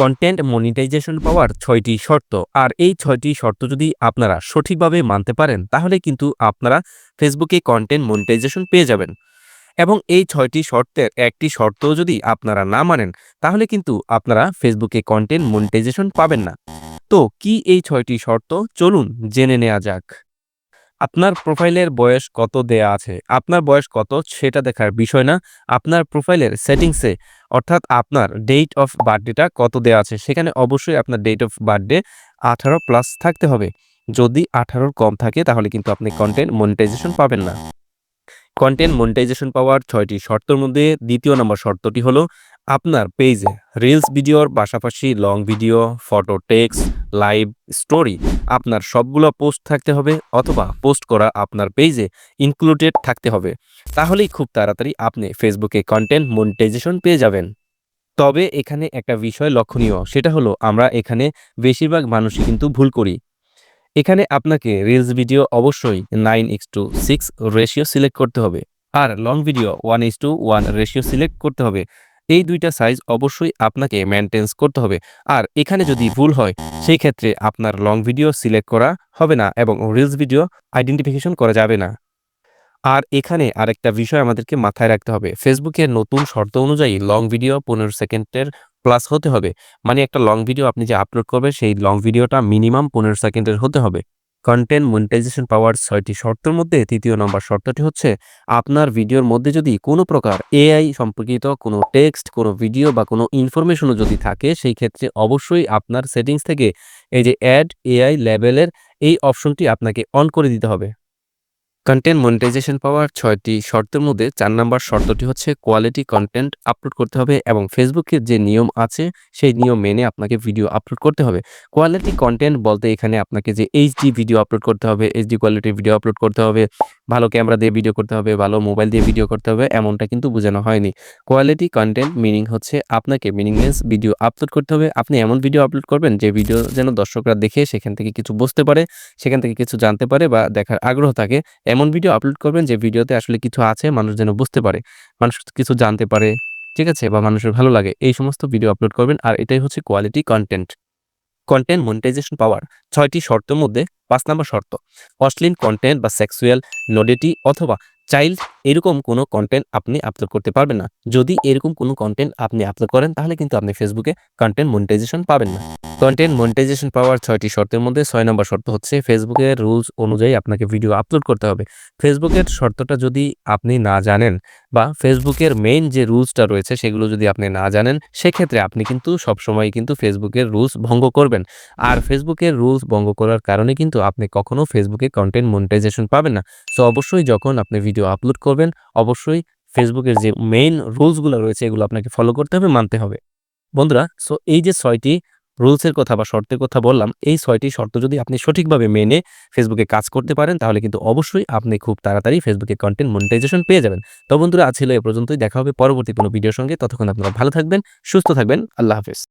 Content monetization পাওয়ার ছয়টি শর্ত। আর এই ছয়টি শর্ত যদি আপনারা সঠিকভাবে মানতে পারেন, তাহলে কিন্তু আপনারা ফেসবুকে কন্টেন্ট মনিটাইজেশন পেয়ে যাবেন। এবং এই ছয়টি শর্তের একটি শর্ত যদি আপনারা না মানেন, তাহলে কিন্তু আপনারা ফেসবুকে কন্টেন্ট মনিটাইজেশন পাবেন না। তো কি এই ছয়টি শর্ত? চলুন জেনে নেওয়া যাক। আপনার প্রোফাইলের বয়স কত দেয়া আছে? আপনার বয়স কত? সেটা দেখার বিষয় না। আপনার প্রোফাইলের সেটিংসে, অর্থাৎ আপনার ডেট অফ বার্থডেটা কত দেওয়া আছে? সেখানে অবশ্যই আপনার ডেট অফ বার্থডে আঠারো প্লাস থাকতে হবে। যদি আঠারোর কম থাকে, তাহলে কিন্তু আপনি কন্টেন্ট মনিটাইজেশন পাবেন না। কন্টেন্ট মনিটাইজেশন পাওয়ার ছয়টি শর্তের মধ্যে দ্বিতীয় নম্বর শর্তটি হলো আপনার পেজে রিলস ভিডিওর পাশাপাশি long video photo text live story আপনার সবগুলো পোস্ট থাকতে হবে অথবা পোস্ট করা আপনার পেজে ইনক্লুডেড থাকতে হবে। তাহলেই খুব তাড়াতাড়ি আপনি ফেসবুকে কন্টেন্ট মনিটাইজেশন পেয়ে যাবেন। তবে এখানে একটা বিষয় লক্ষণীয়, সেটা হলো আমরা এখানে বেশিরভাগ মানুষই কিন্তু ভুল করি। এখানে আপনাকে রিলস ভিডিও অবশ্যই nine x two six ratio select করতে হবে। আর long video one is to one ratio select করতে হবে। এই দুইটা সাইজ অবশ্যই আপনাকে মেনটেন্স করতে হবে। আর এখানে যদি ভুল হয়, সেই ক্ষেত্রে আপনার লং ভিডিও সিলেক্ট করা হবে না এবং রিলস ভিডিও আইডেন্টিফিকেশন করা যাবে না। আর এখানে আরেকটা বিষয় আমাদেরকে মাথায় রাখতে হবে। ফেসবুকের নতুন শর্ত অনুযায়ী লং ভিডিও পনেরো সেকেন্ডের প্লাস হতে হবে। মানে একটা লং ভিডিও আপনি যে আপলোড করবেন, সেই লং ভিডিওটা মিনিমাম পনেরো সেকেন্ডের হতে হবে। কন্টেন্ট মনিটাইজেশন পাওয়ার ছয়টি শর্তের মধ্যে তৃতীয় নম্বর শর্তটি হচ্ছে আপনার ভিডিওর মধ্যে যদি কোনো প্রকার এআই সম্পর্কিত কোনো টেক্সট কোনো ভিডিও বা কোনো ইনফরমেশনও যদি থাকে, সেই ক্ষেত্রে অবশ্যই আপনার সেটিংস থেকে এই যে অ্যাড এআই লেভেলের এই অপশনটি আপনাকে অন করে দিতে হবে। কন্টেন্ট মনিটাইজেশন পাওয়ার ছয়টি শর্তের মধ্যে চার নাম্বার শর্তটি হচ্ছে কোয়ালিটি কন্টেন্ট আপলোড করতে হবে এবং ফেসবুকের যে নিয়ম আছে সেই নিয়ম মেনে আপনাকে ভিডিও আপলোড করতে হবে। কোয়ালিটি কন্টেন্ট বলতে এখানে আপনাকে যে এইচডি ভিডিও আপলোড করতে হবে এইচডি কোয়ালিটির ভিডিও আপলোড করতে হবে ভালো ক্যামেরা দিয়ে ভিডিও করতে হবে, ভালো মোবাইল দিয়ে ভিডিও করতে হবে, এমনটা কিন্তু বোঝানো হয়নি। কোয়ালিটি কন্টেন্ট মিনিং হচ্ছে আপনাকে মিনিংলেস ভিডিও আপলোড করতে হবে। আপনি এমন ভিডিও আপলোড করবেন যে ভিডিও যেন দর্শকরা দেখে সেখান থেকে কিছু বুঝতে পারে, সেখান থেকে কিছু জানতে পারে বা দেখার আগ্রহ থাকে। এমন ভিডিও আপলোড করবেন যে ভিডিওতে আসলে কিছু আছে, মানুষ যেন বুঝতে পারে, মানুষ কিছু জানতে পারে, ঠিক আছে? বা মানুষের ভালো লাগে, এই সমস্ত ভিডিও আপলোড করবেন। আর এটাই হচ্ছে কোয়ালিটি কন্টেন্ট কন্টেন্ট মনিটাইজেশন পাওয়ার ছয়টি শর্তের মধ্যে পাঁচ নম্বর শর্ত, অশ্লীল কন্টেন্ট বা সেক্সুয়াল নডিটি অথবা চাইল্ড এরকম কোনো কন্টেন্ট আপনি আপলোড করতে পারবেন না। যদি এরকম কোনো কন্টেন্ট আপনি আপলোড করেন, তাহলে কিন্তু আপনি ফেসবুকে কন্টেন্ট মনিটাইজেশন পাবেন না। কন্টেন্ট মনিটাইজেশন পাওয়ার ছয়টি শর্তের মধ্যে, ছয় নম্বর শর্ত হচ্ছে ফেসবুকের রুলস অনুযায়ী আপনাকে ভিডিও আপলোড করতে হবে। ফেসবুকের শর্তটা যদি আপনি না জানেন বা ফেসবুকের মেইন যে রুলসটা রয়েছে সেগুলো যদি আপনি না জানেন, সেক্ষেত্রে আপনি কিন্তু সবসময় কিন্তু ফেসবুকের রুলস ভঙ্গ করবেন। আর ফেসবুকের রুলস ভঙ্গ করার কারণে কিন্তু আপনি কখনো ফেসবুকে কন্টেন্ট মনিটাইজেশন পাবেন না। সো অবশ্যই যখন আপনি ভিডিও আপলোড করবেন, অবশ্যই ফেসবুকের যে মেইন রুলসগুলো রয়েছে এগুলো আপনাকে ফলো করতে হবে, মানতে হবে। বন্ধুরা সো এই যে ছয়টি রুলসের কথা বা শর্তের কথা বললাম, এই ছয়টি শর্ত যদি আপনি সঠিকভাবে মেনে ফেসবুকে কাজ করতে পারেন, তাহলে কিন্তু অবশ্যই আপনি খুব তাড়াতাড়ি ফেসবুকে কন্টেন্ট মনিটাইজেশন পেয়ে যাবেন। তো বন্ধুরা, আজ ছিল এ পর্যন্তই। দেখা হবে পরবর্তী কোনো ভিডিওর সঙ্গে। ততক্ষণ আপনারা ভালো থাকবেন, সুস্থ থাকবেন। আল্লাহ হাফেজ।